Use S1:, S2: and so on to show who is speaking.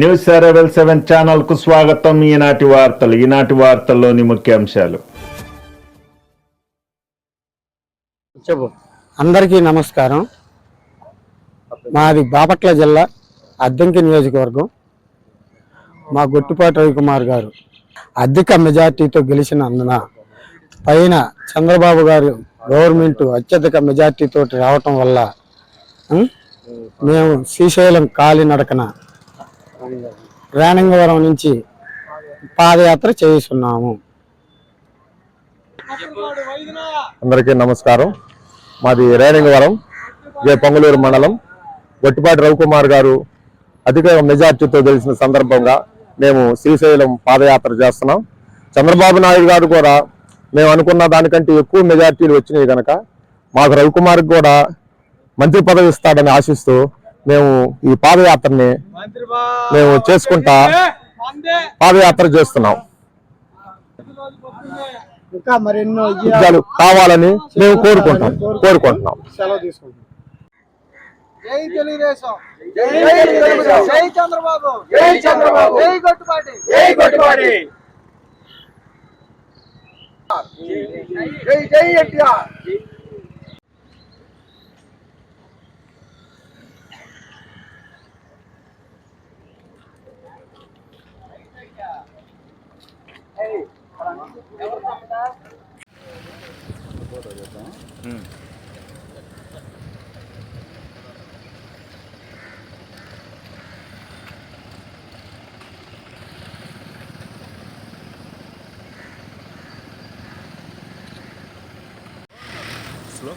S1: News seven seven ఛానల్కు స్వాగతం. ఈనాటి వార్తలు ఈనాటి వార్తల్లోని ముఖ్యాంశాలు
S2: చెప్పు.
S3: అందరికీ నమస్కారం. మాది బాపట్ల జిల్లా అద్దంకి నియోజకవర్గం. మా గొట్టిపాటి రవికుమార్ గారు అధిక మెజార్టీతో గెలిచినందున పైన చంద్రబాబు గారు గవర్నమెంట్ అత్యధిక మెజార్టీతో రావటం వల్ల మేము శ్రీశైలం కాలినడకన రేణంగవరం నుంచి పాదయాత్ర చేస్తున్నాము.
S4: అందరికీ నమస్కారం. మాది రేణింగవరం జే పొంగలూరు మండలం. గొట్టిపాటి రవికుమార్ గారు అధిక మెజార్టీతో గెలిచిన సందర్భంగా మేము శ్రీశైలం పాదయాత్ర చేస్తున్నాం. చంద్రబాబు నాయుడు గారు కూడా మేము అనుకున్న దానికంటే ఎక్కువ మెజార్టీలు వచ్చినాయి కనుక మాకు రవికుమార్కి కూడా మంత్రి పదవి ఇస్తాడని ఆశిస్తూ మేము ఈ పాదయాత్రని మేము చేసుకుంటా పాదయాత్ర చేస్తున్నాం.
S3: ఇంకా మరెన్నో
S4: విజయాలు కావాలని మేము కోరుకుంటాం. కోరుకుంటున్నాం.
S3: సెలవు తీసుకుంటాం.
S2: జై తెలుగుదేశం. జై తెలుగుదేశం. జై చంద్రబాబు. జై చంద్రబాబు. జై గొట్టుపాటి జై గొట్టుపాటి జై జై ఎన్టీఆర్.
S5: 응. 슬럽?